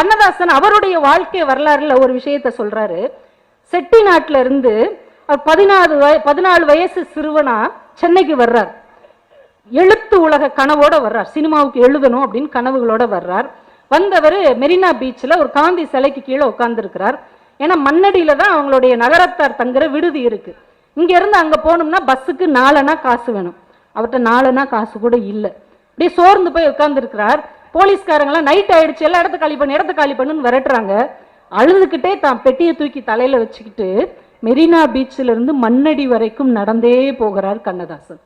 கண்ணதாசன் அவருடைய வாழ்க்கை வரலாறுல ஒரு விஷயத்த சொல்றாரு. செட்டி நாட்டில இருந்து அவர் பதினாறு வய பதினாலு வயசு சிறுவனா சென்னைக்கு வர்றார். எழுத்து உலக கனவோட வர்றார். சினிமாவுக்கு எழுதணும் அப்படின்னு கனவுகளோட வர்றார். வந்தவர் மெரினா பீச்சில் ஒரு காந்தி சிலைக்கு கீழே உட்காந்துருக்கிறார் ஏன்னா மண்ணடியில் தான் அவங்களுடைய நகரத்தார் தங்குற விடுதி இருக்கு. இங்கேருந்து அங்கே போனோம்னா போகணும்னா பஸ்ஸுக்கு நாலனா காசு வேணும். அவர்கிட்ட நாலனா காசு கூட இல்லை. அப்படியே சோர்ந்து போய் உட்காந்துருக்கிறார் போலீஸ்காரங்களாம் நைட் ஆயிடுச்சு எல்லா இடத்த காலி பண்ணு இடத்த காலி பண்ணுன்னு விரட்டுறாங்க. அழுதுகிட்டே தான் பெட்டியை தூக்கி தலையில வச்சுக்கிட்டு மெரினா பீச்சில் இருந்து மண்ணடி வரைக்கும் நடந்தே போகிறார் கண்ணதாசன்.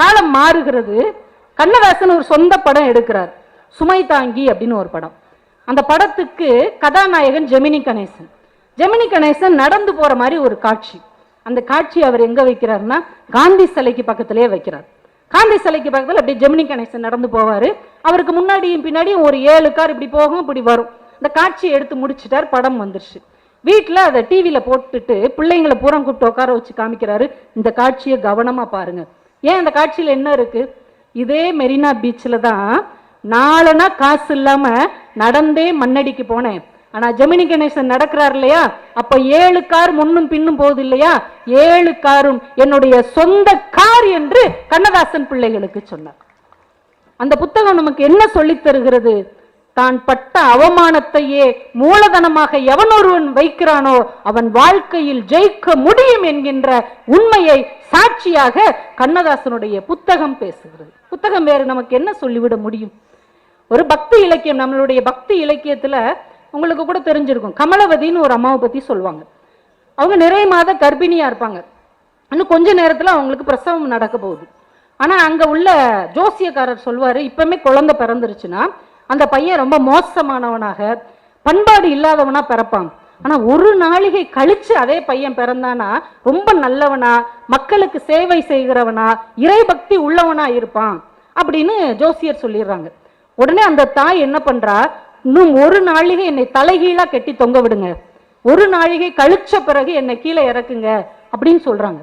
காலம் மாறுகிறது. கண்ணதாசன் ஒரு சொந்த படம் எடுக்கிறார். சுமை தாங்கி அப்படின்னு ஒரு படம். அந்த படத்துக்கு கதாநாயகன் ஜெமினி கணேசன். ஜெமினி கணேசன் நடந்து போற மாதிரி ஒரு காட்சி. அந்த காட்சி அவர் எங்க வைக்கிறாருன்னா காந்தி சிலைக்கு பக்கத்திலே வைக்கிறார். காந்தி சிலைக்கு பக்கத்தில் அப்படியே ஜெமினி கணேசன் நடந்து போவார். அவருக்கு முன்னாடியும் பின்னாடியும் ஒரு ஏழு கார் இப்படி போகும் இப்படி வரும். இந்த காட்சியை எடுத்து முடிச்சிட்டார் படம் வந்துருச்சு. வீட்டில் அதை டிவியில் போட்டுட்டு பிள்ளைங்களை பூரம் கூப்பிட்டு உட்கார வச்சு காமிக்கிறாரு. இந்த காட்சியை கவனமாக பாருங்க. ஏன் அந்த காட்சியில் என்ன இருக்கு? இதே மெரினா பீச்சில் தான் நாலனா காசு இல்லாமல் நடந்தே மண்ணடிக்கு போனேன். ஆனா ஜெமினி கணேசன் நடக்கிறார் இல்லையா? அப்போ ஏழு கார் முன்னும் பின்னும் போகுது இல்லையா? ஏழு காரும் என்னுடைய சொந்த கார் என்று கண்ணதாசன் பிள்ளைகளுக்கு சொன்னார். அந்த புத்தகம் நமக்கு என்ன சொல்லித் தருகிறது? தான் பட்ட அவமானத்தையே மூலதனமாக எவனொருவன் வைக்கிறானோ அவன் வாழ்க்கையில் ஜெயிக்க முடியும் என்கின்ற உண்மையை சாட்சியாக கண்ணதாசனுடைய புத்தகம் பேசுகிறது. புத்தகம் வேறு நமக்கு என்ன சொல்லிவிட முடியும்? ஒரு பக்தி இலக்கியம் நம்மளுடைய பக்தி இலக்கியத்துல உங்களுக்கு கூட தெரிஞ்சிருக்கும். கமலவதின்னு ஒரு அம்மாவை பற்றி சொல்லுவாங்க. அவங்க நிறைய மாத கர்ப்பிணியாக இருப்பாங்க. இன்னும் கொஞ்ச நேரத்தில் அவங்களுக்கு பிரசவம் நடக்க போகுது. ஆனா அங்க உள்ள ஜோசியக்காரர் சொல்வார் இப்பவுமே குழந்தை பிறந்துருச்சுன்னா அந்த பையன் ரொம்ப மோசமானவனாக பண்பாடு இல்லாதவனா பிறப்பான். ஆனால் ஒரு நாளிகை கழிச்சு அதே பையன் பிறந்தானா ரொம்ப நல்லவனா மக்களுக்கு சேவை செய்கிறவனா இறைபக்தி உள்ளவனா இருப்பான். அப்படின்னு ஜோசியர் சொல்லிடுறாங்க. உடனே அந்த தாய் என்ன பண்றா இன்னும் ஒரு நாழிகை என்னை தலைகீழா கட்டி தொங்க விடுங்க. ஒரு நாழிகை கழிச்ச பிறகு என்னை கீழே இறக்குங்க அப்படின்னு சொல்றாங்க.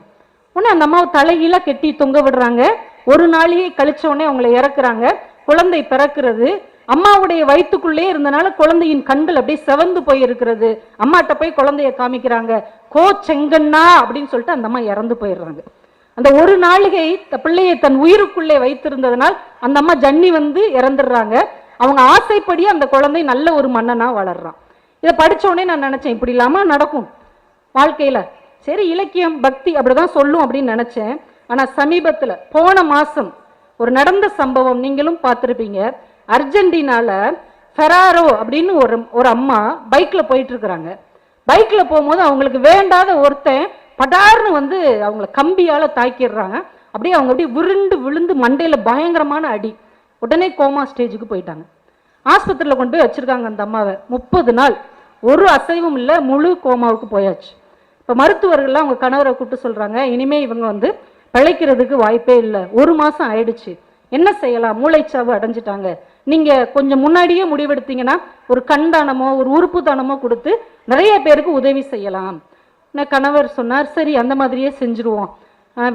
உடனே அந்த அம்மாவை தலைகீழா கட்டி தொங்க விடுறாங்க. ஒரு நாளிகை கழிச்ச உடனே அவங்களை இறக்குறாங்க. குழந்தை பிறக்கிறது. அம்மாவுடைய வயிற்றுக்குள்ளே இருந்தனால குழந்தையின் கண்கள் அப்படியே செவந்து போய் இருக்கிறது அம்மாட்ட போய் குழந்தைய காமிக்கிறாங்க. கோ செங்கண்ணா அப்படின்னு சொல்லிட்டு அந்த அம்மா இறந்து போயிடுறாங்க. அந்த ஒரு நாளிகை பிள்ளையை தன் உயிருக்குள்ளே வைத்திருந்ததுனால் அந்த அம்மா ஜன்னி வந்து இறந்துடுறாங்க. அவங்க ஆசைப்படி அந்த குழந்தை நல்ல ஒரு மன்னனாக வளர்றான். இதை படித்தோடனே நான் நினச்சேன் இப்படி இல்லாமல் நடக்கும் வாழ்க்கையில். சரி இலக்கியம் பக்தி அப்படிதான் சொல்லும் அப்படின்னு நினச்சேன். ஆனால் சமீபத்தில் போன மாதம் ஒரு நடந்த சம்பவம் நீங்களும் பார்த்துருப்பீங்க. அர்ஜென்டினால ஃபெராரோ அப்படின்னு ஒரு ஒரு அம்மா பைக்கில் போயிட்டு இருக்கிறாங்க போகும்போது அவங்களுக்கு வேண்டாத ஒருத்தன் படார்னு வந்து அவங்கள கம்பியால் தாக்கிடுறாங்க. அப்படியே அவங்க அப்படியே விருண்டு விழுந்து மண்டையில் பயங்கரமான அடி. உடனே கோமா ஸ்டேஜுக்கு போயிட்டாங்க. ஆஸ்பத்திரியில் கொண்டு போய் வச்சிருக்காங்க அந்த அம்மாவை. முப்பது நாள் ஒரு அசைவும் இல்லை முழு கோமாவுக்கு போயாச்சு. இப்போ மருத்துவர்கள்லாம் அவங்க கணவரை கூப்பிட்டு சொல்கிறாங்க இனிமேல் இவங்க வந்து பிழைக்கிறதுக்கு வாய்ப்பே இல்லை. ஒரு மாதம் ஆயிடுச்சு. என்ன செய்யலாம்? மூளைச்சாவு அடைஞ்சிட்டாங்க. நீங்கள் கொஞ்சம் முன்னாடியே முடிவெடுத்தீங்கன்னா ஒரு கண் தானமோ ஒரு உறுப்பு தானமோ கொடுத்து நிறைய பேருக்கு உதவி செய்யலாம். நான் கணவர் சொன்னார் சரி அந்த மாதிரியே செஞ்சுருவோம்.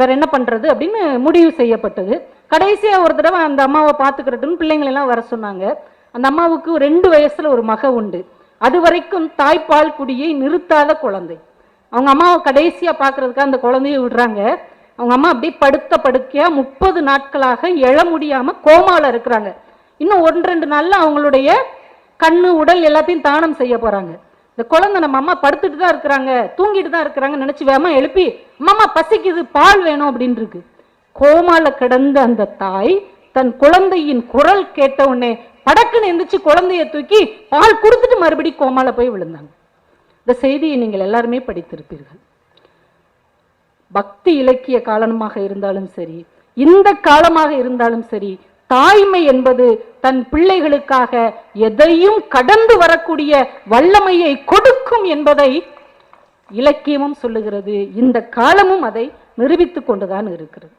வேறு என்ன பண்ணுறது அப்படின்னு முடிவு செய்யப்பட்டது. கடைசியாக ஒரு தடவை அந்த அம்மாவை பார்த்துக்கிறட்டுன்னு பிள்ளைங்களெல்லாம் வர சொன்னாங்க. அந்த அம்மாவுக்கு ரெண்டு வயசில் ஒரு மக உண்டு. அது வரைக்கும் தாய்ப்பால் குடியை நிறுத்தாத குழந்தை. அவங்க அம்மாவை கடைசியாக பார்க்கறதுக்காக அந்த குழந்தைய விடுறாங்க. அவங்க அம்மா அப்படியே படுத்த படுக்கையாக முப்பது நாட்களாக எழ முடியாமல் கோமாவில் இருக்கிறாங்க. இன்னும் ஒன்று ரெண்டு நாளில் அவங்களுடைய கண்ணு உடல் எல்லாத்தையும் தானம் செய்ய போகிறாங்க இந்த குழந்தை நம்ம அம்மா படுத்துட்டு தான் இருக்கிறாங்க தூங்கிட்டு தான் இருக்கிறாங்க நினச்சி வேமா எழுப்பி அம்மா பசிக்குது பால் வேணும் அப்படின்னு இருக்கு. கோமால கிடந்த அந்த தாய் தன் குழந்தையின் குரல் கேட்ட உடனே படக்குன்னு எந்திரிச்சு குழந்தைய தூக்கி பால் கொடுத்துட்டு மறுபடி கோமால போய் விழுந்தாங்க. இந்த செய்தியை நீங்கள் எல்லாருமே படித்திருப்பீர்கள். பக்தி இலக்கிய காலமாக இருந்தாலும் சரி இந்த காலமாக இருந்தாலும் சரி தாய்மை என்பது தன் பிள்ளைகளுக்காக எதையும் கடந்து வரக்கூடிய வல்லமையை கொடுக்கும் என்பதை இலக்கியமும் சொல்லுகிறது. இந்த காலமும் அதை நிரூபித்துக் கொண்டுதான் இருக்கிறது.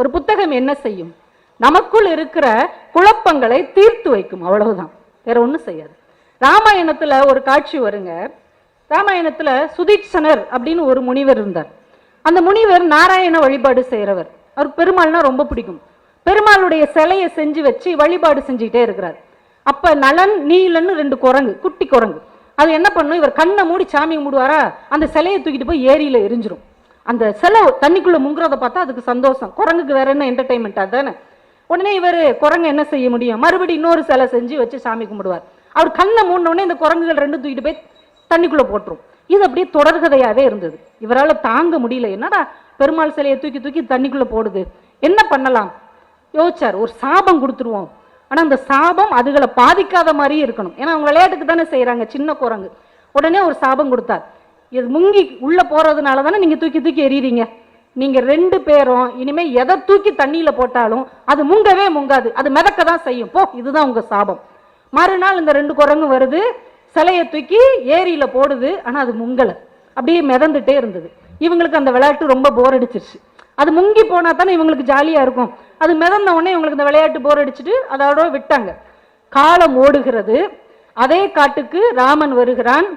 ஒரு புத்தகம் என்ன செய்யும்? நமக்குள் இருக்கிற குழப்பங்களை தீர்த்து வைக்கும். அவ்வளவுதான். வேற ஒண்ணும் செய்யாது. ராமாயணத்துல ஒரு காட்சி வருங்க. ராமாயணத்துல சுதீட்சனர் அப்படின்னு ஒரு முனிவர் இருந்தார். அந்த முனிவர் நாராயண வழிபாடு செய்கிறவர் அவருக்கு பெருமாள்னா ரொம்ப பிடிக்கும். பெருமாளுடைய சிலையை செஞ்சு வச்சு வழிபாடு செஞ்சுக்கிட்டே இருக்கிறார். அப்ப நலன் நீலன்னு ரெண்டு குரங்கு குட்டி குரங்கு. அது என்ன பண்ணும்? இவர் கண்ணை மூடி சாமி மூடுவாரா அந்த சிலையை தூக்கிட்டு போய் ஏரியில எரிஞ்சிரும். அந்த செலவு தண்ணிக்குள்ளே முங்குறத பார்த்தா அதுக்கு சந்தோஷம். குரங்குக்கு வேற என்ன என்டர்டைன்மெண்ட் தானே உடனே இவர் குரங்கு என்ன செய்ய முடியும்? மறுபடியும் இன்னொரு சிலை செஞ்சு வச்சு சாமி கும்பிடுவார். அவர் கண்ணை மூடின இந்த குரங்குகள் ரெண்டு தூக்கிட்டு போய் தண்ணிக்குள்ளே போட்டுரும். இது அப்படியே தொடர்கதையாகவே இருந்தது. இவரால் தாங்க முடியல. என்னடா பெருமாள் சிலையை தூக்கி தூக்கி தண்ணிக்குள்ளே போடுது? என்ன பண்ணலாம்? யோசிச்சார். ஒரு சாபம் கொடுத்துருவோம். ஆனால் அந்த சாபம் அதுகளை பாதிக்காத மாதிரியே இருக்கணும். ஏன்னா அவங்க விளையாட்டுக்கு தானே செய்கிறாங்க சின்ன குரங்கு. உடனே ஒரு சாபம் கொடுத்தார். இது முங்கி உள்ள போறதுனால தானே நீங்க தூக்கி தூக்கி எறியறீங்க. நீங்க ரெண்டு பேரும் இனிமே எதை தூக்கி தண்ணியில போட்டாலும் அது முங்கவே முங்காது. அது மிதக்க தான் செய்யும். போ இதுதான் உங்க சாபம். மறுநாள் இந்த ரெண்டு குரங்கும் வருது சிலையை தூக்கி ஏரியில போடுது ஆனா அது முங்கல. அப்படியே மிதந்துட்டே இருந்தது. இவங்களுக்கு அந்த விளையாட்டு ரொம்ப போர் அடிச்சிருச்சு. அது முங்கி போனா தானே இவங்களுக்கு ஜாலியா இருக்கும். அது மிதந்த உடனே இவங்களுக்கு இந்த விளையாட்டு போர் அடிச்சுட்டு அதோட விட்டாங்க. காலம் ஓடுகிறது. அதே காட்டுக்கு ராமன் வருகிறான்.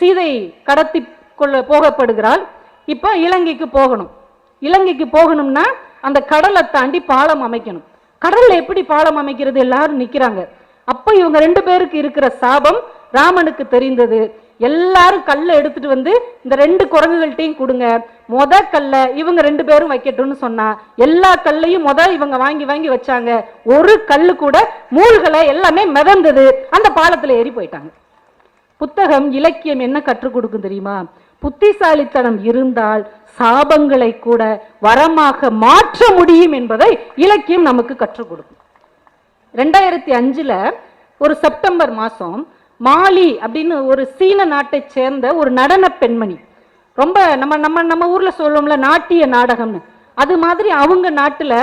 சீதை கடத்தி கொள்ள போகப்படுகிறாள். இப்போ இலங்கைக்கு போகணும். இலங்கைக்கு போகணும்னா அந்த கடலை தாண்டி பாலம் அமைக்கணும். கடல்ல எப்படி பாலம் அமைக்கிறது? எல்லாரும் நிக்கிறாங்க. அப்ப இவங்க ரெண்டு பேருக்கு இருக்கிற சாபம் ராமனுக்கு தெரிந்தது. எல்லாரும் கல்லை எடுத்துட்டு வந்து இந்த ரெண்டு குரங்குகள்ட்டையும் கொடுங்க. மொத கல்லை இவங்க ரெண்டு பேரும் வைக்கட்டும்னு சொன்னா எல்லா கல்லையும் மொத இவங்க வாங்கி வாங்கி வச்சாங்க. ஒரு கல்லு கூட மூழ்கலை எல்லாமே மிதந்தது. அந்த பாலத்துல ஏறி போயிட்டாங்க. புத்தகம் இலக்கியம் என்ன கற்றுக் கொடுக்கும் தெரியுமா? புத்திசாலித்தனம் இருந்தால் சாபங்களை கூட வரமாக மாற்ற முடியும் என்பதை இலக்கியம் நமக்கு கற்றுக் கொடுக்கும். ரெண்டாயிரத்தி அஞ்சுல ஒரு செப்டம்பர் மாசம் மாலி அப்படின்னு ஒரு சீன நாட்டை சேர்ந்த ஒரு நடன பெண்மணி. ரொம்ப நம்ம நம்ம நம்ம ஊர்ல சொல்லுவோம்ல நாட்டிய நாடகம்னு. அது மாதிரி அவங்க நாட்டுல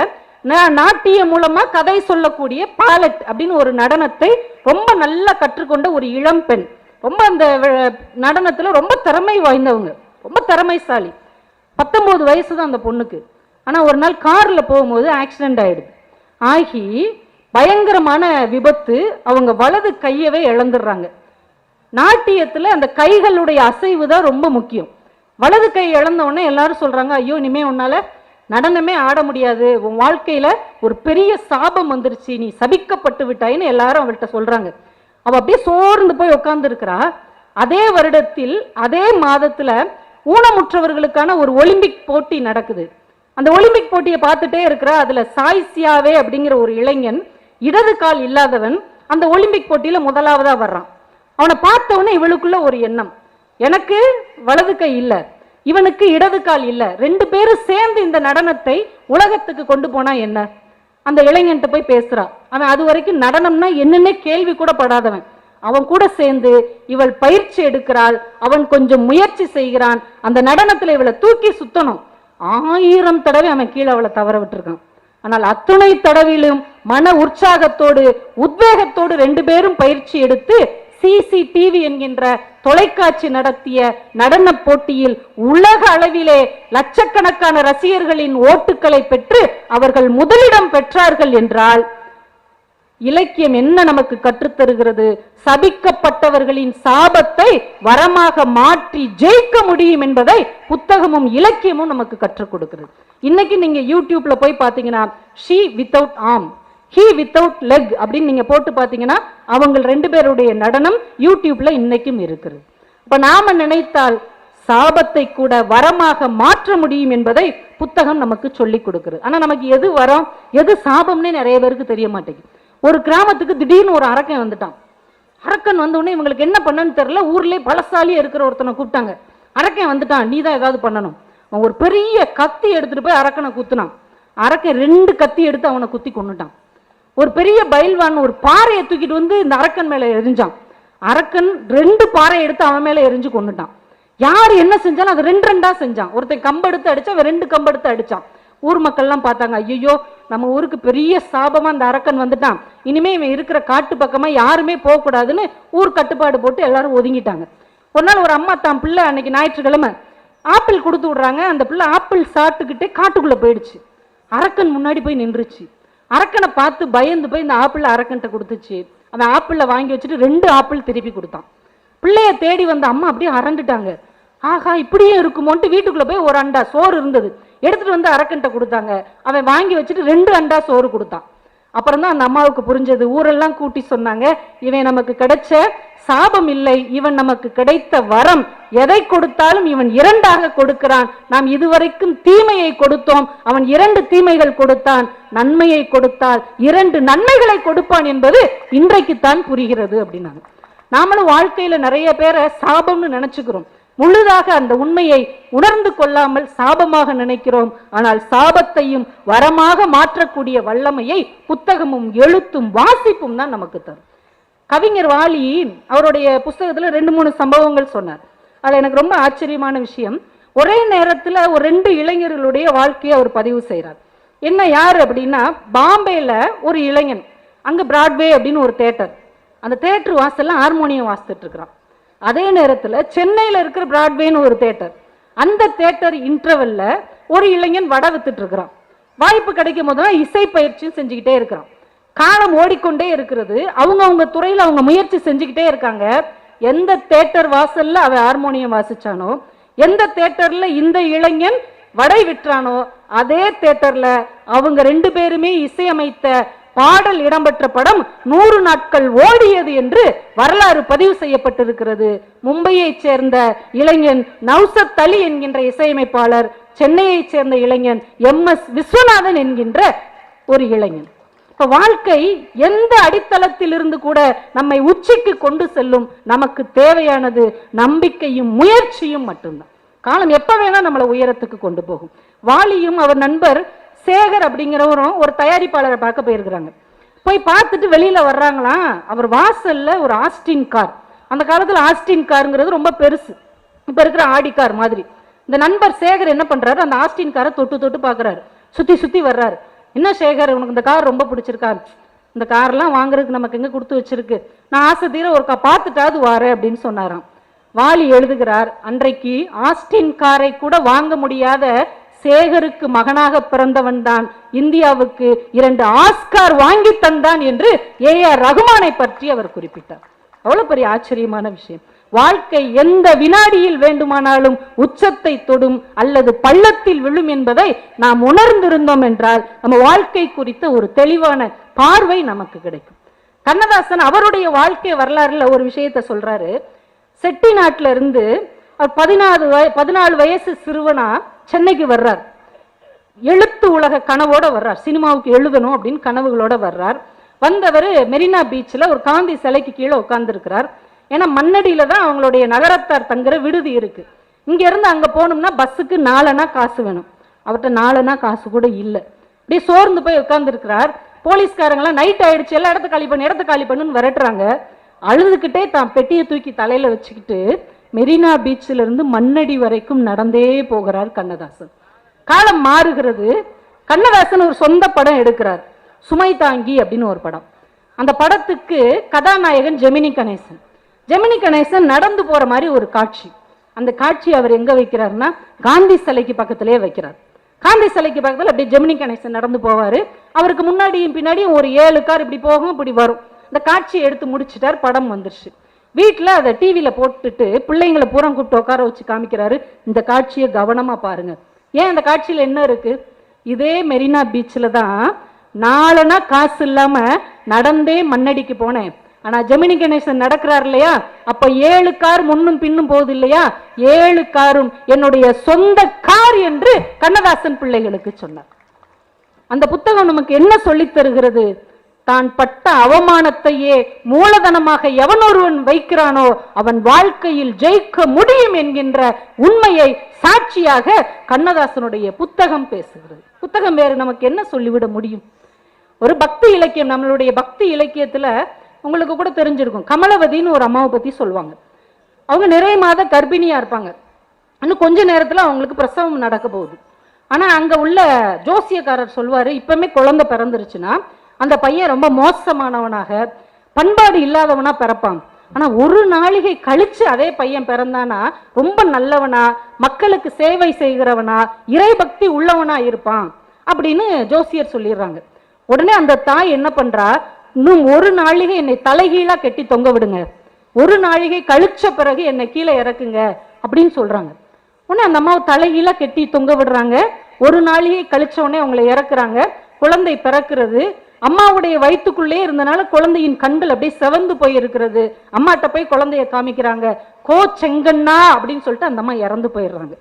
நாட்டிய மூலமா கதை சொல்லக்கூடிய பாலட் அப்படின்னு ஒரு நடனத்தை ரொம்ப நல்லா கற்றுக்கொண்ட ஒரு இளம் பெண். ரொம்ப அந்த நடனத்தில் ரொம்ப திறமை வாய்ந்தவங்க. ரொம்ப திறமைசாலி. பத்தொம்போது வயசு தான் அந்த பொண்ணுக்கு. ஆனால் ஒரு நாள் காரில் போகும்போது ஆக்சிடெண்ட் ஆகிடுது ஆகி பயங்கரமான விபத்து அவங்க வலது கையவே இழந்துடுறாங்க. நாட்டியத்தில் அந்த கைகளுடைய அசைவு தான் ரொம்ப முக்கியம். வலது கை இழந்தவொடனே எல்லாரும் சொல்கிறாங்க ஐயோ இனிமே உன்னால் நடனமே ஆட முடியாது. உன் வாழ்க்கையில் ஒரு பெரிய சாபம் வந்துருச்சு. நீ சபிக்கப்பட்டு விட்டாயின்னு எல்லாரும் அவள்கிட்ட சொல்கிறாங்க அவ அப்படியே சோர்ந்து போய் உட்கார்ந்துருக்கிறா அதே வருடத்தில் அதே மாதத்துல ஊனமுற்றவர்களுக்கான ஒரு ஒலிம்பிக் போட்டி நடக்குது. அந்த ஒலிம்பிக் போட்டியை பார்த்துட்டே இருக்கிறா. அதுல சாய்சியாவே அப்படிங்கிற ஒரு இளைஞன் இடது கால் இல்லாதவன் அந்த ஒலிம்பிக் போட்டியில முதலாவதா வர்றான். அவனை பார்த்த இவளுக்குள்ள ஒரு எண்ணம். எனக்கு வலது கை இல்லை இவனுக்கு இடது கால் இல்லை ரெண்டு பேரும் சேர்ந்து இந்த நடனத்தை உலகத்துக்கு கொண்டு போனா என்ன? அந்த இளைஞன்ட்ட போய் பேசுறா. அவன் அது வரைக்கும் நடனம்னா என்னென்ன கேள்வி கூட படாதவன். அவன் கூட சேர்ந்து இவள் பயிற்சி எடுக்கிறாள் அவன் கொஞ்சம் முயற்சி செய்கிறான் அந்த நடனத்துல இவளை தூக்கி சுத்தணும். ஆயிரம் தடவை அவன் கீழே அவளை தவற விட்டுருக்கான். ஆனால் அத்துணை தடவிலும் மன உற்சாகத்தோடு உத்வேகத்தோடு ரெண்டு பேரும் பயிற்சி எடுத்து சிசிடிவி என்கின்ற தொலைக்காட்சி நடத்திய நடன போட்டியில் உலக அளவிலே லட்சக்கணக்கான ரசிகர்களின் ஓட்டுகளை பெற்று அவர்கள் முதலிடம் பெற்றார்கள் என்றால் இலக்கியம் என்ன நமக்கு கற்றுத்தருகிறது? சபிக்கப்பட்டவர்களின் சாபத்தை வரமாக மாற்றி ஜெயிக்க முடியும் என்பதை புத்தகமும் இலக்கியமும் நமக்கு கற்றுக் கொடுக்கிறது. இன்னைக்கு நீங்க யூடியூப்ல போய் பாத்தீங்கன்னா she without arm he without leg அப்படின்னு நீங்கள் போட்டு பார்த்தீங்கன்னா அவங்க ரெண்டு பேருடைய நடனம் யூடியூப்ல இன்னைக்கும் இருக்குது. இப்போ நாம நினைத்தால் சாபத்தை கூட வரமாக மாற்ற முடியும் என்பதை புத்தகம் நமக்கு சொல்லி கொடுக்குது ஆனால் நமக்கு எது வரம் எது சாபம்னே நிறைய பேருக்கு தெரிய மாட்டேங்குது. ஒரு கிராமத்துக்கு திடீர்னு ஒரு அரக்கன் வந்துட்டான். அரக்கன் வந்த இவங்களுக்கு என்ன பண்ணன்னு தெரில ஊர்லேயே பழசாலியே இருக்கிற ஒருத்தனை கூப்பிட்டாங்க. அரக்கன் வந்துட்டான் நீ தான் ஏதாவது பண்ணணும். அவன் ஒரு பெரிய கத்தி எடுத்துட்டு போய் அரக்கனை குத்துனான். அரக்கன் ரெண்டு கத்தி எடுத்து அவனை குத்தி கொண்டுட்டான் ஒரு பெரிய பயில்வான் ஒரு பாறையை தூக்கிட்டு வந்து இந்த அரக்கன் மேலே எரிஞ்சான். அரக்கன் ரெண்டு பாறை எடுத்து அவன் மேலே எரிஞ்சு கொண்டுட்டான் யார் என்ன செஞ்சாலும் அது ரெண்டு ரெண்டாக செஞ்சான். ஒருத்தன் கம்பெடுத்து அடிச்சான் அவன் ரெண்டு கம்பெடுத்து அடிச்சான். ஊர் மக்கள்லாம் பார்த்தாங்க ஐயோ நம்ம ஊருக்கு பெரிய சாபமாக அந்த அரக்கன் வந்துட்டான். இனிமே இவன் இருக்கிற காட்டு பக்கமாக யாருமே போகக்கூடாதுன்னு ஊர் கட்டுப்பாடு போட்டு எல்லாரும் ஒதுங்கிட்டாங்க. ஒரு நாள் ஒரு அம்மா தான் பிள்ளை அன்னைக்கு ஞாயிற்றுக்கிழமை ஆப்பிள் கொடுத்து விடுறாங்க. அந்த பிள்ளை ஆப்பிள் சாப்பிட்டுக்கிட்டே காட்டுக்குள்ளே போயிடுச்சு. அரக்கன் முன்னாடி போய் நின்றுச்சு. அரக்கனை பார்த்து பயந்து போய் இந்த ஆப்பிள் அரக்கன்ட்ட கொடுத்துச்சு. அவன் ஆப்பிளை வாங்கி வச்சுட்டு ரெண்டு ஆப்பிள் திருப்பி கொடுத்தான். பிள்ளைய தேடி வந்த அம்மா அப்படியே அரண்டுட்டாங்க. ஆஹா இப்படியும் இருக்குமோன்ட்டு வீட்டுக்குள்ளே போய் ஒரு அண்டா சோறு இருந்தது. எடுத்துகிட்டு வந்து அரக்கன்ட்ட கொடுத்தாங்க. அவன் வாங்கி வச்சுட்டு ரெண்டு அண்டா சோறு கொடுத்தான். அப்புறம் தான் அந்த அம்மாவுக்கு புரிஞ்சது. ஊரெல்லாம் கூட்டி சொன்னாங்க இவன் நமக்கு கிடைச்ச சாபம் இல்லை இவன் நமக்கு கிடைத்த வரம். எதை கொடுத்தாலும் இவன் இரண்டாக கொடுக்கிறான். நாம் இதுவரைக்கும் தீமையை கொடுத்தோம். அவன் இரண்டு தீமைகள் கொடுத்தான். நன்மையை கொடுத்தால் இரண்டு நன்மைகளை கொடுப்பான் என்பது இன்றைக்குத்தான் புரிகிறது அப்படின்னாங்க. நாமளும் வாழ்க்கையில நிறைய பேரை சாபம்னு நினைச்சுக்கிறோம். முழுதாக அந்த உண்மையை உணர்ந்து கொள்ளாமல் சாபமாக நினைக்கிறோம். ஆனால் சாபத்தையும் வரமாக மாற்றக்கூடிய வல்லமையை புத்தகமும் எழுத்தும் வாசிப்பும் தான் நமக்கு தரும். கவிஞர் வாலி அவருடைய புஸ்தகத்துல ரெண்டு மூணு சம்பவங்கள் சொன்னார். அது எனக்கு ரொம்ப ஆச்சரியமான விஷயம். ஒரே நேரத்துல ஒரு ரெண்டு இளைஞர்களுடைய வாழ்க்கையை அவர் பதிவு செய்கிறார் என்ன யார் அப்படின்னா பாம்பேல ஒரு இளைஞன் அங்க பிராட்வே அப்படின்னு ஒரு தேட்டர் அந்த தேட்டர் வாசல்ல ஹார்மோனியம் வாசித்துட்டு இருக்கிறான். அதே நேரத்தில் சென்னையில் இருக்கிற பிராட்வேன்னு ஒரு தேட்டர் அந்த தேட்டர் இன்டர்வல்ல ஒரு இளைஞன் வடை வித்துட்டு இருக்கிறான். வாய்ப்பு கிடைக்கும் போதெல்லாம் இசை பயிற்சியும் செஞ்சுக்கிட்டே இருக்கிறான். காலம் ஓடிக்கொண்டே இருக்கிறது. அவங்க அவங்க துறையில் அவங்க முயற்சி செஞ்சுக்கிட்டே இருக்காங்க. எந்த தேட்டர் வாசல்ல அவன் ஹார்மோனியம் வாசிச்சானோ எந்த தேட்டர்ல இந்த இளைஞன் வடை விற்றானோ அதே தேட்டர்ல அவங்க ரெண்டு பேருமே இசையமைத்த பாடல் இடம்பெற்ற படம் நூறு நாட்கள் ஓடியது என்று வரலாறு பதிவு செய்யப்பட்டிருக்கிறது. மும்பையைச் சேர்ந்த இளைஞன் நௌசத் அலி என்கின்ற இசையமைப்பாளர் சென்னையைச் சேர்ந்த இளைஞன் எம். எஸ். விஸ்வநாதன் என்கின்ற ஒரு இளைஞன். இப்ப வாழ்க்கை எந்த அடித்தளத்தில் இருந்து கூட நம்மை உச்சிக்கு கொண்டு செல்லும் நமக்கு தேவையானது நம்பிக்கையும் முயற்சியும் மட்டும்தான். காலம் எப்ப வேணா நம்மளை உயரத்துக்கு கொண்டு போகும். வாலியும் அவர் நண்பர் சேகர் அப்படிங்கிறவரும் ஒரு தயாரிப்பாளரை பார்க்க போயிருக்கிறாங்க. போய் பார்த்துட்டு வெளியில் வர்றாங்களாம். அவர் வாசலில் ஒரு ஆஸ்டின் கார் அந்த காலத்தில் ஆஸ்டின் காருங்கிறது ரொம்ப பெருசு. இப்போ இருக்கிற ஆடி கார் மாதிரி. இந்த நண்பர் சேகர் என்ன பண்ணுறாரு அந்த ஆஸ்டின் காரை தொட்டு தொட்டு பார்க்கறாரு சுற்றி சுற்றி வர்றாரு. என்ன சேகர் உனக்கு இந்த கார் ரொம்ப பிடிச்சிருக்கா? இந்த கார்லாம் வாங்குறதுக்கு நமக்கு எங்கே கொடுத்து வச்சிருக்கு? நான் ஆசை தீர ஒருக்கா பார்த்துட்டாவது வாரேன் அப்படின்னு சொன்னாராம். வாலி எழுதுகிறார் அன்றைக்கு ஆஸ்டின் காரை கூட வாங்க முடியாத சேகருக்கு மகனாக பிறந்தவன் தான். இந்தியாவுக்கு இரண்டு ஆஸ்கார் வாங்கி தந்தான் என்று ஏ ஆர் ரகுமானை பற்றி அவர் குறிப்பிட்டார். அவ்வளவு பெரிய ஆச்சரியமான விஷயம். வாழ்க்கை எந்த வினாடியில் வேண்டுமானாலும் உச்சத்தை தொடும் அல்லது பள்ளத்தில் விழும் என்பதை நாம் உணர்ந்திருந்தோம் என்றால் நம்ம வாழ்க்கை குறித்த ஒரு தெளிவான பார்வை நமக்கு கிடைக்கும். கண்ணதாசன் அவருடைய வாழ்க்கை வரலாறுல ஒரு விஷயத்தை சொல்றாரு. செட்டி நாட்டில இருந்து அவர் பதினாறு வய பதினாலு வயசு சிறுவனா சென்னைக்கு வர்றார். எழுத்து உலக கனவோட வர்றார். சினிமாவுக்கு எழுதணும் அப்படின்னு கனவுகளோட வர்றார். வந்தவர் மெரினா பீச்சில் ஒரு காந்தி சிலைக்கு கீழே உட்காந்துருக்கிறார் ஏன்னா மண்ணடியில் தான் அவங்களுடைய நகரத்தார் தங்குற விடுதி இருக்குது இங்கேருந்து அங்கே போகணும்னா பஸ்ஸுக்கு நாலனா காசு வேணும். அவர்கிட்ட நாலனா காசு கூட இல்லை. அப்படியே சோர்ந்து போய் உட்காந்துருக்கிறார் போலீஸ்காரங்களாம் நைட் ஆயிடுச்சு எல்லா இடத்த காலி பண்ணு இடத்த காலி பண்ணுன்னு விரட்டுறாங்க. அழுதுகிட்டே தான் பெட்டியை தூக்கி தலையில் வச்சுக்கிட்டு மெரினா பீச்சிலிருந்து மண்ணடி வரைக்கும் நடந்தே போகிறார் கண்ணதாசன். காலம் மாறுகிறது. கண்ணதாசன் ஒரு சொந்த படம் எடுக்கிறார். சுமை தாங்கி அப்படின்னு ஒரு படம். அந்த படத்துக்கு கதாநாயகன் ஜெமினி கணேசன். ஜெமினி கணேசன் நடந்து போற மாதிரி ஒரு காட்சி. அந்த காட்சி அவர் எங்க வைக்கிறாருன்னா காந்தி சிலைக்கு பக்கத்திலே வைக்கிறார். காந்தி சிலைக்கு பக்கத்துல அப்படியே ஜெமினி கணேசன் நடந்து போவாரு. அவருக்கு முன்னாடியும் பின்னாடியும் ஒரு ஏழு கார் இப்படி போகும் இப்படி வரும். இந்த காட்சியை எடுத்து முடிச்சிட்டார் படம் வந்துருச்சு. வீட்டில் அதை டிவியில் போட்டுட்டு பிள்ளைங்களை பூரம் கூப்பிட்டு உட்கார வச்சு காமிக்கிறாரு. இந்த காட்சியை கவனமாக பாருங்கள் ஏன் அந்த காட்சியில் என்ன இருக்குது இதே மெரினா பீச்சில் தான் நாலனா காசு இல்லாமல் நடந்தே மண்ணடிக்கு போனேன். ஆனால் ஜெமினி கணேசன் நடக்கிறார் இல்லையா? அப்போ ஏழு கார் முன்னும் பின்னும் போகுது இல்லையா? ஏழு காரும் என்னுடைய சொந்த கார் என்று கண்ணதாசன் பிள்ளைகளுக்கு சொன்னார். அந்த புத்தகம் நமக்கு என்ன சொல்லித் தருகிறது? தான் பட்ட அவமானத்தையே மூலதனமாக எவன் ஒருவன் வைக்கிறானோ அவன் வாழ்க்கையில் ஜெயிக்க முடியும் என்கின்ற உண்மையை சாட்சியாக கண்ணதாசனுடைய புத்தகம் பேசுகிறது. புத்தகம் வேறு நமக்கு என்ன சொல்லிவிட முடியும்? ஒரு பக்தி இலக்கியம் நம்மளுடைய பக்தி இலக்கியத்துல உங்களுக்கு கூட தெரிஞ்சிருக்கும். கமலவதின்னு ஒரு அம்மாவை பத்தி சொல்லுவாங்க. அவங்க நிறைய மாத கர்ப்பிணியா இருப்பாங்க. இன்னும் கொஞ்ச நேரத்துல அவங்களுக்கு பிரசவம் நடக்க போகுது. ஆனா அங்க உள்ள ஜோசியக்காரர் சொல்வாரு இப்பவுமே குழந்தை பிறந்துருச்சுன்னா அந்த பையன் ரொம்ப மோசமானவனாக பண்பாடு இல்லாதவனா பிறப்பான். ஆனா ஒரு நாளிகை கழிச்சு அதே பையன் பிறந்தானா ரொம்ப நல்லவனா மக்களுக்கு சேவை செய்கிறவனா இறைபக்தி உள்ளவனா இருப்பான் அப்படின்னு ஜோசியர் சொல்லிடுறாங்க. உடனே அந்த தாய் என்ன பண்றா இன்னும் ஒரு நாளிகை என்னை தலைகீழா கட்டி தொங்க விடுங்க. ஒரு நாழிகை கழிச்ச பிறகு என்னை கீழே இறக்குங்க அப்படின்னு சொல்றாங்க. உடனே அந்த அம்மாவை தலைகீழாக கெட்டி தொங்க விடுறாங்க. ஒரு நாளிகை கழிச்ச உடனே அவங்கள இறக்குறாங்க. குழந்தை பிறக்கிறது அம்மாவுடைய வயிற்றுக்குள்ளே இருந்தனால குழந்தையின் கண்கள் அப்படியே செவந்து போயிருக்கிறது. அம்மாட்ட போய் குழந்தைய காமிக்கிறாங்க. கோ செங்கண்ணா அப்படின்னு சொல்லிட்டு அந்த அம்மா இறந்து போயிடுறாங்க.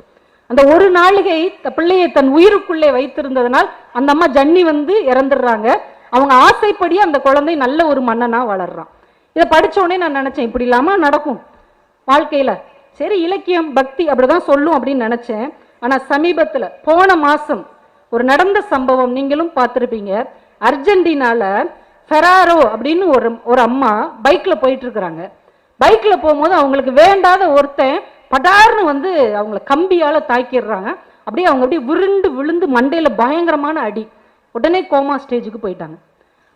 அந்த ஒரு நாளிகை பிள்ளையை தன் உயிருக்குள்ளே வைத்திருந்ததுனால் அந்த அம்மா ஜன்னி வந்து இறந்துடுறாங்க. அவங்க ஆசைப்படி அந்த குழந்தை நல்ல ஒரு மன்னனா வளர்றான். இதை படித்தோடனே நான் நினச்சேன் இப்படி இல்லாமல் நடக்கும். வாழ்க்கையில் சரி இலக்கியம் பக்தி அப்படிதான் சொல்லும் அப்படின்னு நினச்சேன். ஆனால் சமீபத்தில் போன மாதம் ஒரு நடந்த சம்பவம் நீங்களும் பார்த்துருப்பீங்க. அர்ஜென்டினால ஃபெராரோ அப்படின்னு ஒரு ஒரு அம்மா பைக்கில் போயிட்டுருக்குறாங்க. பைக்கில் போகும்போது அவங்களுக்கு வேண்டாத ஒருத்தன் படார்னு வந்து அவங்கள கம்பியால் தாக்கிடுறாங்க. அப்படியே அவங்க அப்படியே விருண்டு விழுந்து மண்டையில் பயங்கரமான அடி. உடனே கோமா ஸ்டேஜுக்கு போயிட்டாங்க.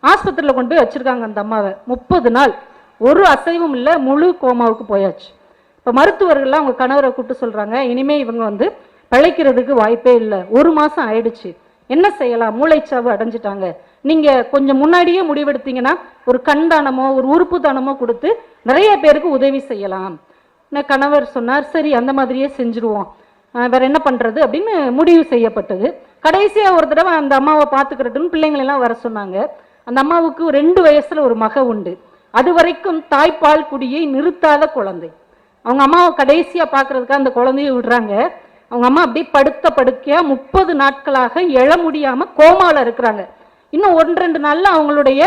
ஆஸ்பத்திரியில் கொண்டு போய் வச்சுருக்காங்க அந்த அம்மாவை. முப்பது நாள். ஒரு அசைவும் இல்லை முழு கோமாவுக்கு போயாச்சு. இப்போ மருத்துவர்கள்லாம் அவங்க கணவரை கூப்பிட்டு சொல்கிறாங்க இனிமேல் இவங்க வந்து பிழைக்கிறதுக்கு வாய்ப்பே இல்லை. ஒரு மாதம் ஆயிடுச்சு. என்ன செய்யலாம்? மூளைச்சாவு அடைஞ்சிட்டாங்க. நீங்கள் கொஞ்சம் முன்னாடியே முடிவெடுத்தீங்கன்னா ஒரு கண் தானமோ ஒரு உறுப்பு தானமோ கொடுத்து நிறைய பேருக்கு உதவி செய்யலாம். உடனே கணவர் சொன்னார் சரி அந்த மாதிரியே செஞ்சுருவோம். வேறு வேற என்ன பண்ணுறது அப்படின்னு முடிவு செய்யப்பட்டது. கடைசியாக ஒரு தடவை அந்த அம்மாவை பார்த்துக்கிறட்டுன்னு பிள்ளைங்களெல்லாம் வர சொன்னாங்க. அந்த அம்மாவுக்கு ரெண்டு வயசில் ஒரு மக உண்டு. அது வரைக்கும் தாய்ப்பால் குடியை நிறுத்தாத குழந்தை. அவங்க அம்மாவை கடைசியாக பார்க்குறதுக்காக அந்த குழந்தைய விடுறாங்க. அவங்க அம்மா அப்படியே படுத்த படுக்கையாக முப்பது நாட்களாக எழ முடியாமல் கோமாவில் இருக்கிறாங்க. இன்னும் ஒன்று ரெண்டு நாள்ல அவங்களுடைய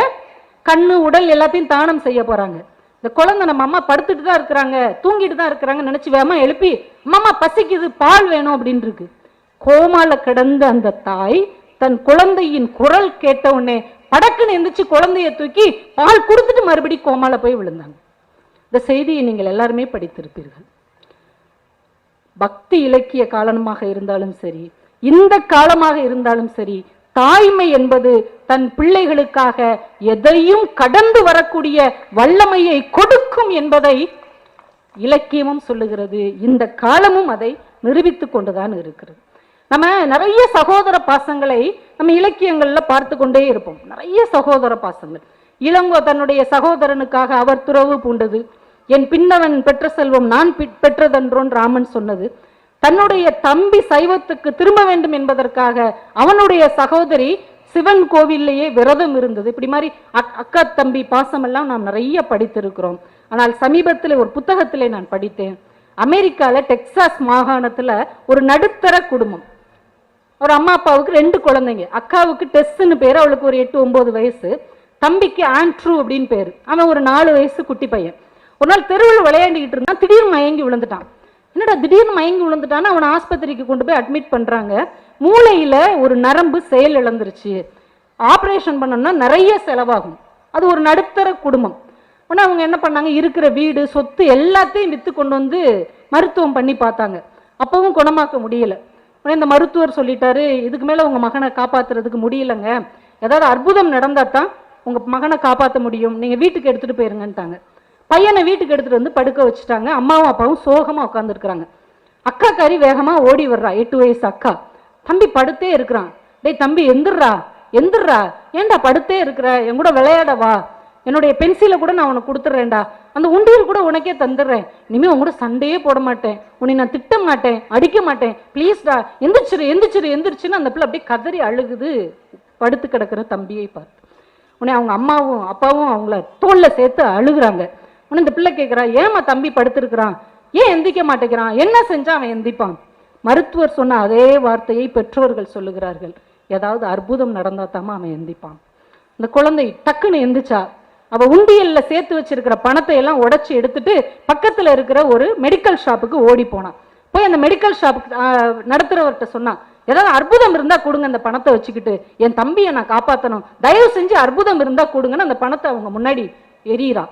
கண்ணு உடல் எல்லாத்தையும் தானம் செய்ய போறாங்க. இந்த குழந்தை நம்ம அம்மா படுத்துட்டு தான் இருக்கிறாங்க தூங்கிட்டு தான் இருக்கிறாங்க நினைச்சு வேமா எழுப்பி அம்மா பசிக்குது பால் வேணும் அப்படின்னு இருக்கு. கோமால கிடந்த அந்த தாய் தன் குழந்தையின் குரல் கேட்ட உடனே படக்குன்னு எந்திரிச்சு குழந்தைய தூக்கி பால் கொடுத்துட்டு மறுபடி கோமால போய் விழுந்தாங்க. இந்த செய்தியை நீங்கள் எல்லாருமே படித்திருப்பீர்கள். பக்தி இலக்கிய காலமாக இருந்தாலும் சரி இந்த காலமாக இருந்தாலும் சரி தாய்மை என்பது தன் பிள்ளைகளுக்காக எதையும் கடந்து வரக்கூடிய வல்லமையை கொடுக்கும் என்பதை இலக்கியமும் சொல்லுகிறது. இந்த காலமும் அதை நிரூபித்து கொண்டுதான் இருக்கிறது. நம்ம நிறைய சகோதர பாசங்களை நம்ம இலக்கியங்கள்ல பார்த்து கொண்டே இருப்போம். நிறைய சகோதர பாசங்கள். இளங்கோ தன்னுடைய சகோதரனுக்காக அவர் துறவு பூண்டது. என் பின்னவன் பெற்ற செல்வம் நான் பெற்றதென்றோன் ராமன் சொன்னது. தன்னுடைய தம்பி சைவத்துக்கு திரும்ப வேண்டும் என்பதற்காக அவனுடைய சகோதரி சிவன் கோவில்லையே விரதம் இருந்தது. இப்படி மாதிரி அக்- அக்கா தம்பி பாசமெல்லாம் நாம் நிறைய படித்திருக்கிறோம். ஆனால் சமீபத்தில் ஒரு புத்தகத்திலே நான் படித்தேன். அமெரிக்காவில் டெக்சாஸ் மாகாணத்தில் ஒரு நடுத்தர குடும்பம். ஒரு அம்மா அப்பாவுக்கு ரெண்டு குழந்தைங்க. அக்காவுக்கு டெஸ்ட்னு பேர் அவளுக்கு ஒரு எட்டு ஒம்பது வயசு. தம்பிக்கு ஆண்ட்ரூ அப்படின்னு பேர். அவன் ஒரு நாலு வயசு குட்டி பையன். ஒரு நாள் தெருவில் விளையாண்டுக்கிட்டு இருந்தான். திடீர்னு மயங்கி விழுந்துட்டான். என்னடா திடீர்னு மயங்கி விழுந்துட்டான்னு அவனை ஆஸ்பத்திரிக்கு கொண்டு போய் அட்மிட் பண்ணுறாங்க மூளையில் ஒரு நரம்பு செயல் இழந்துருச்சு. ஆப்ரேஷன் பண்ணோம்னா நிறைய செலவாகும். அது ஒரு நடுத்தர குடும்பம். ஆனால் அவங்க என்ன பண்ணாங்க? இருக்கிற வீடு சொத்து எல்லாத்தையும் விற்று கொண்டு வந்து மருத்துவம் பண்ணி பார்த்தாங்க. அப்பவும் குணமாக்க முடியல. உடனே இந்த மருத்துவர் சொல்லிட்டாரு இதுக்கு மேலே உங்கள் மகனை காப்பாத்துறதுக்கு முடியலங்க. ஏதாவது அற்புதம் நடந்தால் தான் உங்கள் மகனை காப்பாற்ற முடியும். நீங்கள் வீட்டுக்கு எடுத்துகிட்டு போயிருங்கன்ட்டாங்க. பையனை வீட்டுக்கு எடுத்துகிட்டு வந்து படுக்க வச்சுட்டாங்க. அம்மாவும் அப்பாவும் சோகமாக உட்காந்துருக்குறாங்க அக்கா கறி வேகமாக ஓடி வர்றா. எட்டு வயசு அக்கா. தம்பி படுத்தே இருக்கிறான். டேய் தம்பி எந்திர்றா. எந்திர்றா. ஏன்டா படுத்தே இருக்கிற? என் கூட விளையாட வா. என்னுடைய பென்சிலை கூட நான் உனக்கு கொடுத்துட்றேன்டா அந்த உண்டியல் கூட உனக்கே தந்துடுறேன். இனிமேல் உன் கூட சண்டையே போட மாட்டேன். உன்னை நான் திட்ட மாட்டேன். அடிக்க மாட்டேன். ப்ளீஸ்டா எந்திரிச்சிரு எந்திரிச்சிரு எந்திரிச்சுன்னு அந்த பிள்ளை அப்படியே கதறி அழுகுது. படுத்து கிடக்கிற தம்பியை பார்த்து. உடனே அவங்க அம்மாவும் அப்பாவும் அவங்கள தோளில் சேர்த்து அழுகுறாங்க. உடனே இந்த பிள்ளை கேட்குறான் ஏமா தம்பி படுத்திருக்கிறான்? ஏன் எந்திக்க மாட்டேங்கிறான்? என்ன செஞ்சா அவன் எந்திப்பான்? மருத்துவர் சொன்ன அதே வார்த்தையை பெற்றோர்கள் சொல்லுகிறார்கள். ஏதாவது அற்புதம் நடந்தா தாமா அவன் எந்திப்பான். இந்த குழந்தை டக்குன்னு எந்திரிச்சா அவ உண்டியல்ல சேர்த்து வச்சிருக்கிற பணத்தை எல்லாம் உடச்சி எடுத்துட்டு பக்கத்துல இருக்கிற ஒரு மெடிக்கல் ஷாப்புக்கு ஓடி போனான். போய் அந்த மெடிக்கல் ஷாப்புக்கு நடத்துறவர்கிட்ட சொன்னான் ஏதாவது அற்புதம் இருந்தா கொடுங்க அந்த பணத்தை வச்சுக்கிட்டு. என் தம்பியை நான் காப்பாற்றணும் தயவு செஞ்சு அற்புதம் இருந்தா கொடுங்கன்னு அந்த பணத்தை அவங்க முன்னாடி எறிகிறா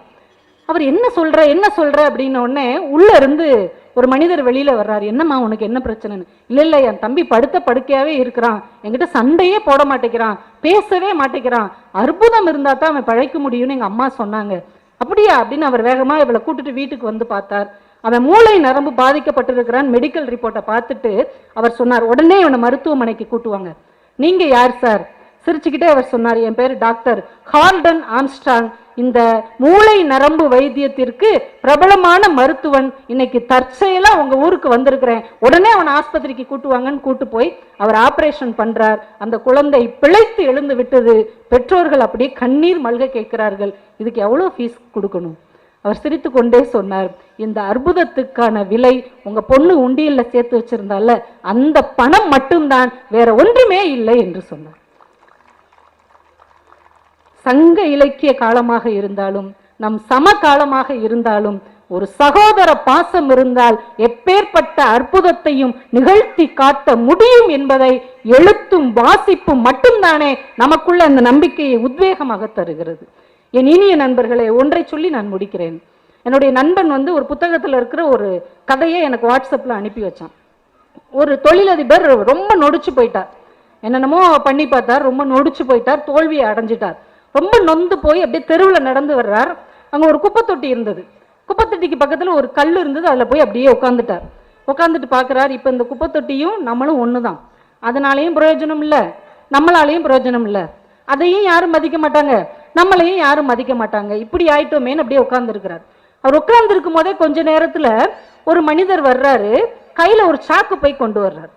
அவர் என்ன சொல்ற என்ன சொல்ற அப்படின்ன உடனே உள்ள இருந்து ஒரு மனிதர் வெளியில வர்றாரு. என்னம்மா உனக்கு என்ன பிரச்சனைன்னு? இல்ல இல்ல என் தம்பி படுத்த படுக்கையாவே இருக்கிறான். என்கிட்ட சண்டையே போட மாட்டேங்கிறான். பேசவே மாட்டேங்கிறான். அற்புதம் இருந்தா தான் அவன் பழைக்க முடியும்னு எங்க அம்மா சொன்னாங்க. அப்படியா? அப்படின்னு அவர் வேகமா இவளை கூட்டிட்டு வீட்டுக்கு வந்து பார்த்தார். அவன் மூளை நரம்பு பாதிக்கப்பட்டிருக்கிறான். மெடிக்கல் ரிப்போர்ட்டை பார்த்துட்டு அவர் சொன்னார் உடனே இவனை மருத்துவமனைக்கு கூட்டுவாங்க. நீங்க யார் சார்? சிரிச்சுக்கிட்டே அவர் சொன்னார் என் பேர் டாக்டர் ஹார்டன் ஆம்ஸ்டாங் இந்த மூளை நரம்பு வைத்தியத்திற்கு பிரபலமான மருத்துவன். இன்னைக்கு தற்செயலா உங்க ஊருக்கு வந்திருக்கிறேன். உடனே அவனை ஆஸ்பத்திரிக்கு கூட்டுவாங்கன்னு கூட்டு போய் அவர் ஆபரேஷன் பண்றார். அந்த குழந்தை பிழைத்து எழுந்து விட்டது. பெற்றோர்கள் அப்படியே கண்ணீர் மல்க கேட்கிறார்கள். இதுக்கு எவ்வளோ ஃபீஸ் கொடுக்கணும்? அவர் சிரித்து கொண்டே சொன்னார் இந்த அற்புதத்துக்கான விலை உங்க பொண்ணு உண்டியல்ல சேர்த்து வச்சிருந்தால அந்த பணம் மட்டும்தான் வேற ஒன்றுமே இல்லை என்று சொன்னார். சங்க இலக்கிய காலமாக இருந்தாலும் நம் சம காலமாக இருந்தாலும் ஒரு சகோதர பாசம் இருந்தால் எப்பேற்பட்ட அற்புதத்தையும் நிகழ்த்தி காட்ட முடியும் என்பதை எழுத்தும் வாசிப்பும் மட்டும்தானே நமக்குள்ள அந்த நம்பிக்கையை உத்வேகமாக தருகிறது. என் இனிய நண்பர்களே ஒன்றை சொல்லி நான் முடிக்கிறேன். என்னுடைய நண்பன் வந்து ஒரு புத்தகத்தில் இருக்கிற ஒரு கதையை எனக்கு வாட்ஸ்அப்பில் அனுப்பி வச்சான். ஒரு தொழிலதிபர் ரொம்ப நொடிச்சு போயிட்டார். என்னென்னமோ பண்ணி பார்த்தார் ரொம்ப நொடிச்சு போயிட்டார் தோல்வியை அடைஞ்சிட்டார். ரொம்ப நொந்து போய் அப்படியே தெருவில் நடந்து வர்றார். அங்கே ஒரு குப்பை தொட்டி இருந்தது. குப்பை தொட்டிக்கு பக்கத்தில் ஒரு கல் இருந்தது. அதில் போய் அப்படியே உட்காந்துட்டார் உட்காந்துட்டு பார்க்குறாரு இப்போ இந்த குப்பை தொட்டியும் நம்மளும் ஒன்று தான் அதனாலேயும் பிரயோஜனம் இல்லை. நம்மளாலேயும் பிரயோஜனம் இல்லை. அதையும் யாரும் மதிக்க மாட்டாங்க. நம்மளையும் யாரும் மதிக்க மாட்டாங்க. இப்படி ஆயிட்டோமேன்னு அப்படியே உட்காந்துருக்கிறார் அவர் உட்கார்ந்துருக்கும் போதே கொஞ்ச நேரத்தில் ஒரு மனிதர் வர்றாரு. கையில் ஒரு சாக்கு பை கொண்டு வர்றாரு.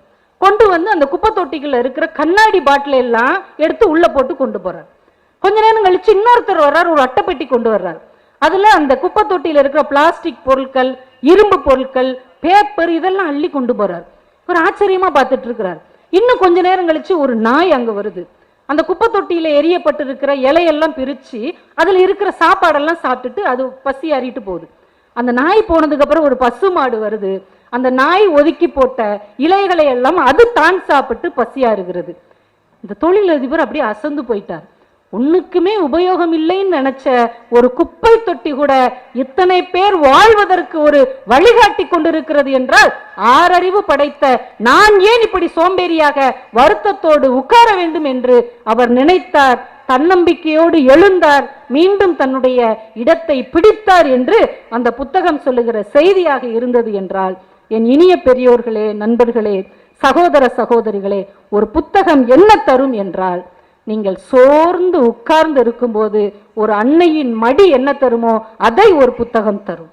கொண்டு வந்து அந்த குப்பை தொட்டிகளில் இருக்கிற கண்ணாடி பாட்டில் எல்லாம் எடுத்து உள்ளே போட்டு கொண்டு போகிறார் கொஞ்ச நேரம் கழிச்சு இன்னொருத்தர் வர்றார் ஒரு அட்டைப்பெட்டி கொண்டு வர்றார். அதுல அந்த குப்பை தொட்டியில இருக்கிற பிளாஸ்டிக் பொருட்கள் இரும்பு பொருட்கள் பேப்பர் இதெல்லாம் அள்ளி கொண்டு போறார். ஒரு ஆச்சரியமா பார்த்துட்டு இருக்கிறார். இன்னும் கொஞ்ச நேரம் கழிச்சு ஒரு நாய் அங்க வருது. அந்த குப்பை தொட்டியில எரியப்பட்டிருக்கிற இலையெல்லாம் பிரிச்சு அதுல இருக்கிற சாப்பாடெல்லாம் சாப்பிட்டுட்டு அது பசி அறிட்டு போகுது. அந்த நாய் போனதுக்கு அப்புறம் ஒரு பசு மாடு வருது. அந்த நாய் ஒதுக்கி போட்ட இலைகளை எல்லாம் அது தான் சாப்பிட்டு பசியாறுகிறது இந்த தொழிலதிபர் அப்படியே அசந்து போயிட்டார். உன்னுக்குமே உபயோகம் இல்லைன்னு நினைச்ச ஒரு குப்பை தொட்டி கூட இத்தனை பேர் வாழ்வதற்கு ஒரு வழிகாட்டி கொண்டிருக்கிறது என்றால் ஆறறிவு படைத்த நான் ஏன் இப்படி சோம்பேறியாக வருத்தத்தோடு உட்கார வேண்டும் என்று அவர் நினைத்தார். தன்னம்பிக்கையோடு எழுந்தார். மீண்டும் தன்னுடைய இடத்தை பிடித்தார் என்று அந்த புத்தகம் சொல்லுகிற செய்தியாக இருந்தது என்றால் என் இனிய பெரியோர்களே நண்பர்களே சகோதர சகோதரிகளே ஒரு புத்தகம் என்ன தரும் என்றால் நீங்கள் சோர்ந்து உட்கார்ந்து இருக்கும்போது ஒரு அன்னையின் மடி என்ன தருமோ அதை ஒரு புத்தகம் தரும்.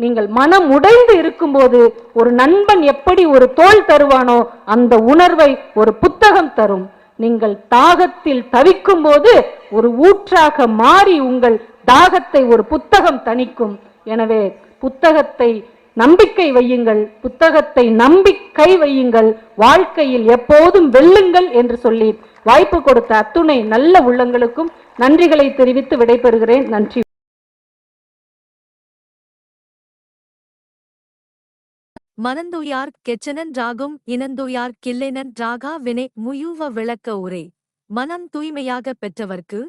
நீங்கள் மனம் உடைந்து இருக்கும்போது ஒரு நண்பன் எப்படி ஒரு தோல் தருவானோ அந்த உணர்வை ஒரு புத்தகம் தரும். நீங்கள் தாகத்தில் தவிக்கும் போது ஒரு ஊற்றாக மாறி உங்கள் தாகத்தை ஒரு புத்தகம் தணிக்கும். எனவே புத்தகத்தை நம்பிக்கை வையுங்கள். புத்தகத்தை நம்பிக்கை வையுங்கள். வாழ்க்கையில் எப்போதும் வெல்லுங்கள் என்று சொல்லி வாய்ப்பு கொடுத்த அத்துணை நல்ல உள்ளங்களுக்கும் நன்றிகளை தெரிவித்து விடைபெறுகிறேன். நன்றி. மனந்துயார் கெச்சனன் ராகும் இனந்துயார் கில்லைனன் ராகா வினை முயூவ விளக்க உரை. மனம் தூய்மையாக பெற்றவர்க்கு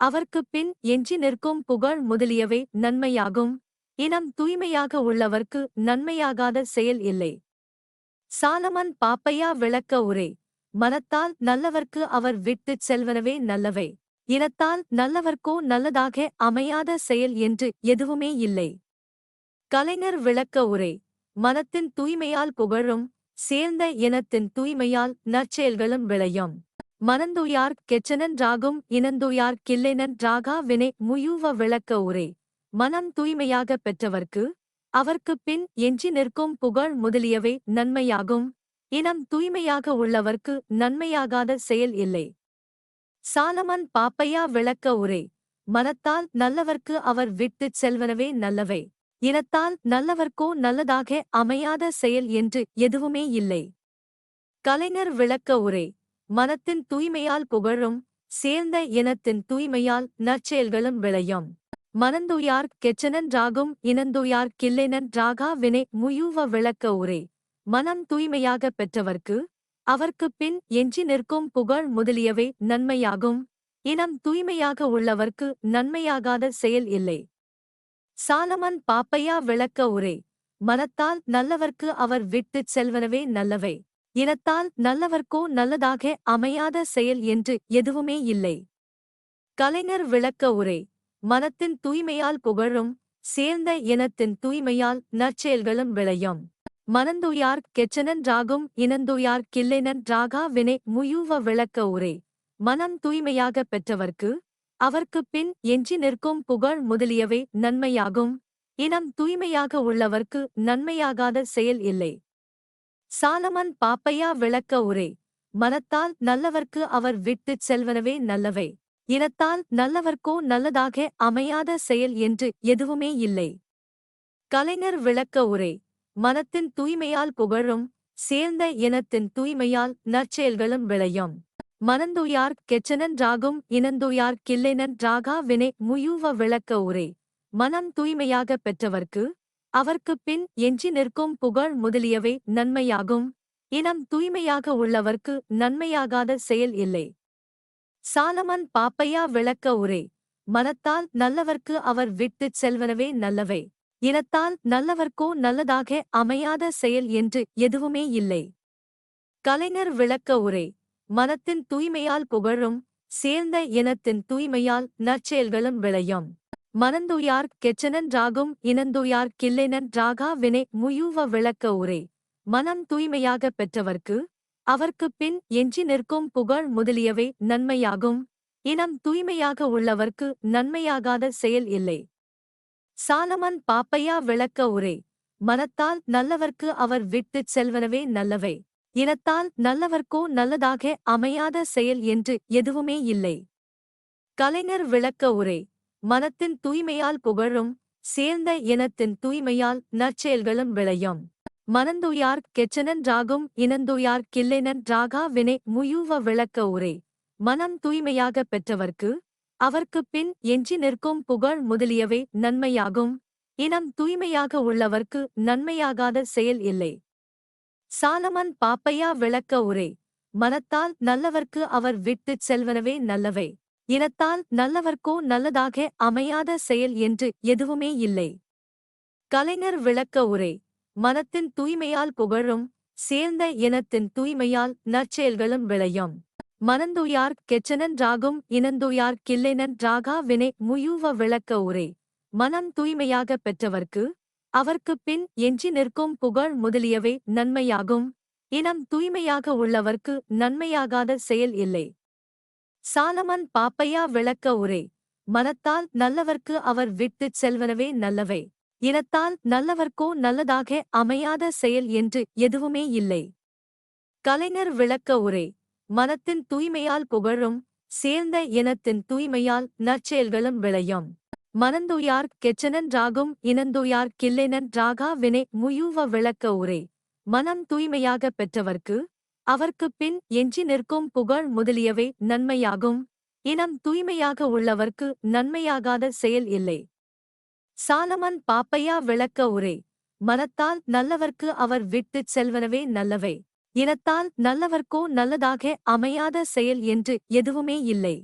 அவர்க்குப் பின் எஞ்சி நிற்கும் புகழ் முதலியவை நன்மையாகும். இனம் தூய்மையாக உள்ளவர்க்கு நன்மையாகாத செயல் இல்லை. சாலமன் பாப்பையா விளக்க உரை. மனத்தால் நல்லவர்க்கு அவர் விட்டுச் செல்வனவே நல்லவை. இனத்தால் நல்லவர்க்கோ நல்லதாக அமையாத செயல் என்று எதுவுமே இல்லை. கலைஞர் விளக்க உரை. மனத்தின் தூய்மையால் புகழும் சேர்ந்த இனத்தின் தூய்மையால் நற்செயல்களும் விளையும். மனந்துயார் கெச்சனன்றாகும் இனந்துயார் கில்லைனன் ராகா வினை முயூவ விளக்க உரை. மனம் தூய்மையாக பெற்றவர்க்கு அவர்க்குப் பின் எஞ்சி நிற்கும் புகழ் முதலியவை நன்மையாகும். இனம் தூய்மையாக உள்ளவர்க்கு நன்மையாகாத செயல் இல்லை. சாலமன் பாப்பையா விளக்க உரை மனத்தால் நல்லவர்க்கு அவர் விட்டுச் செல்வனவே நல்லவை. இனத்தால் நல்லவர்க்கோ நல்லதாக அமையாத செயல் என்று எதுவுமே இல்லை. கலைஞர் விளக்க உரை மனத்தின் தூய்மையால் புகழும் சேர்ந்த இனத்தின் தூய்மையால் நற்செயல்களும் விளையும். மனந்துயார் கெச்சனன் ராகும் இனந்துயார் கில்லைனன் ராகா வினை முயூவ விளக்க உரை மனம் தூய்மையாக பெற்றவர்க்கு அவர்க்குப் பின் எஞ்சி நிற்கும் புகழ் முதலியவை நன்மையாகும். இனம் தூய்மையாக உள்ளவர்க்கு நன்மையாகாத செயல் இல்லை. சாலமன் பாப்பையா விளக்க உரை மனத்தால் நல்லவர்க்கு அவர் விட்டுச் செல்வனவே நல்லவை. இனத்தால் நல்லவர்க்கோ நல்லதாக அமையாத செயல் என்று எதுவுமே இல்லை. கலைஞர் விளக்க உரை மனத்தின் தூய்மையால் புகழும் சேர்ந்த இனத்தின் தூய்மையால் நற்செயல்களும் விளையும். மனந்துயார் கெச்சனன் ராகும் இனந்துயார் கில்லைனன் ராகா வினை முயூவ விளக்க உரை. மனம் தூய்மையாக பெற்றவர்க்கு அவர்க்குப் பின் எஞ்சி நிற்கும் புகழ் முதலியவை நன்மையாகும். இனம் தூய்மையாக உள்ளவர்க்கு நன்மையாகாத செயல் இல்லை. சாலமன் பாப்பையா விளக்க உரை. மனத்தால் நல்லவர்க்கு அவர் விட்டுச் செல்வனவே நல்லவை. இனத்தால் நல்லவர்க்கோ நல்லதாக அமையாத செயல் என்று எதுவுமே இல்லை. கலைஞர் விளக்க உரை. மனத்தின் தூய்மையால் புகழும் சேர்ந்த இனத்தின் தூய்மையால் நற்செயல்களும் விளையும். மனந்துயார் கெச்சனன்றாகும் இனந்துயார் கில்லைனன் ராகா வினை முயூவ விளக்க உரை. மனம் தூய்மையாக பெற்றவர்க்கு அவர்க்குப் பின் எஞ்சி நிற்கும் புகழ் முதலியவை நன்மையாகும். இனம் தூய்மையாக உள்ளவர்க்கு நன்மையாகாத செயல் இல்லை. சாலமன் பாப்பையா விளக்க உரை. மனத்தால் நல்லவர்க்கு அவர் விட்டுச் செல்வனவே நல்லவை. இனத்தால் நல்லவர்க்கோ நல்லதாக அமையாத செயல் என்று எதுவுமே இல்லை. கலைஞர் விளக்க உரை மனத்தின் தூய்மையால் புகழும் சேர்ந்த இனத்தின் தூய்மையால் நற்செயல்களும் விளையும். மனந்துயார் கெச்சனன்றாகும் இனந்துயார் கில்லைனன் ராகா வினை முயூவ விளக்க உரை மனம் தூய்மையாக பெற்றவர்க்கு அவர்க்குப் பின் எஞ்சி நிற்கும் புகழ் முதலியவை நன்மையாகும். இனம் தூய்மையாக உள்ளவர்க்கு நன்மையாகாத செயல் இல்லை. சாலமன் பாப்பையா விளக்க உரை மனத்தால் நல்லவர்க்கு அவர் விட்டுச் செல்வனவே நல்லவை. இனத்தால் நல்லவர்க்கோ நல்லதாக அமையாத செயல் என்று எதுவுமே இல்லை. கலைஞர் விளக்க உரை மனத்தின் தூய்மையால் புகழும் சேர்ந்த இனத்தின் தூய்மையால் நற்செயல்களும் விளையும். மனந்துயார் கெச்சனன் ராகும் இனந்துயார் கில்லைனன் ராகா வினை முயூவ விளக்க உரை மனம் தூய்மையாக பெற்றவர்க்கு அவர்க்குப் பின் எஞ்சி நிற்கும் புகழ் முதலியவை நன்மையாகும். இனம் தூய்மையாக உள்ளவர்க்கு நன்மையாகாத செயல் இல்லை. சாலமன் பாப்பையா விளக்க உரை. மனத்தால் நல்லவர்க்கு அவர் விட்டுச் செல்வனவே நல்லவை. இனத்தால் நல்லவர்க்கோ நல்லதாக அமையாத செயல் என்று எதுவுமே இல்லை. கலைஞர் விளக்க உரை. மனத்தின் தூய்மையால் புகழும் சேர்ந்த இனத்தின் தூய்மையால் நற்செயல்களும் விளையும். மனந்துயார் கெச்சனன்றாகும் இனந்துயார் கில்லைனன் ராகா வினை முயூவ விளக்க உரை. மனம் தூய்மையாக பெற்றவர்க்கு அவர்க்குப் பின் எஞ்சி நிற்கும் புகழ் முதலியவை நன்மையாகும். இனம் தூய்மையாக உள்ளவர்க்கு நன்மையாகாத செயல் இல்லை. சாலமன் பாப்பையா விளக்க உரை. மனத்தால் நல்லவர்க்கு அவர் விட்டுச் செல்வனவே நல்லவை. இனத்தால் நல்லவர்க்கோ நல்லதாக அமையாத செயல் என்று எதுவுமே இல்லை. கலைஞர் விளக்க உரை. மனத்தின் தூய்மையால் புகழும் சேர்ந்த இனத்தின் தூய்மையால் நற்செயல்களும் விளையும். மனந்துயார் கெச்சனன் ராகும் இனந்துயார் கில்லைனன் ராகா வினை முயூவ விளக்க உரை. மனம் தூய்மையாக பெற்றவர்க்கு அவர்க்குப் பின் எஞ்சி நிற்கும் புகழ் முதலியவை நன்மையாகும். இனம் தூய்மையாக உள்ளவர்க்கு நன்மையாகாத செயல் இல்லை. சாலமன் பாப்பையா விளக்க உரை. மனத்தால் நல்லவர்க்கு அவர் விட்டுச் செல்வனவே நல்லவை. இனத்தால் நல்லவர்க்கோ நல்லதாக அமையாத செயல் என்று எதுவுமே இல்லை.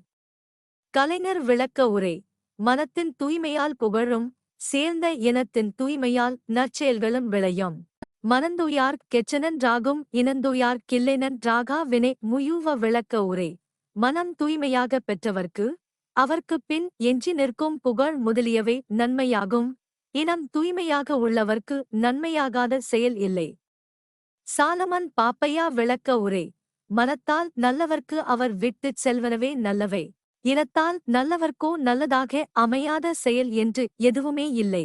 கலைஞர் விளக்க உரை மனத்தின் தூய்மையால் புகழும் சேர்ந்த இனத்தின் தூய்மையால் நற்செயல்களும் விளையும். மனந்துயார் கெச்சனன்றாகும் இனந்துயார் கிள்ளைனன்றாகா வினை முயூவ விளக்க உரை மனம் தூய்மையாக பெற்றவர்க்கு அவர்க்குப் பின் எஞ்சி நிற்கும் புகழ் முதலியவை நன்மையாகும். இனம் தூய்மையாக உள்ளவர்க்கு நன்மையாகாத செயல் இல்லை. சாலமன் பாப்பையா விளக்க உரை மனத்தால் நல்லவர்க்கு அவர் விட்டுச் செல்வனவே நல்லவை. இனத்தால் நல்லவர்க்கோ நல்லதாக அமையாத செயல் என்று எதுவுமே இல்லை.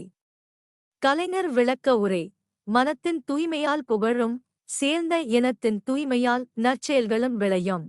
கலைஞர் விளக்க உரை மனத்தின் தூய்மையால் புகழும் சேர்ந்த இனத்தின் தூய்மையால் நற்செயல்களும் விளையும்.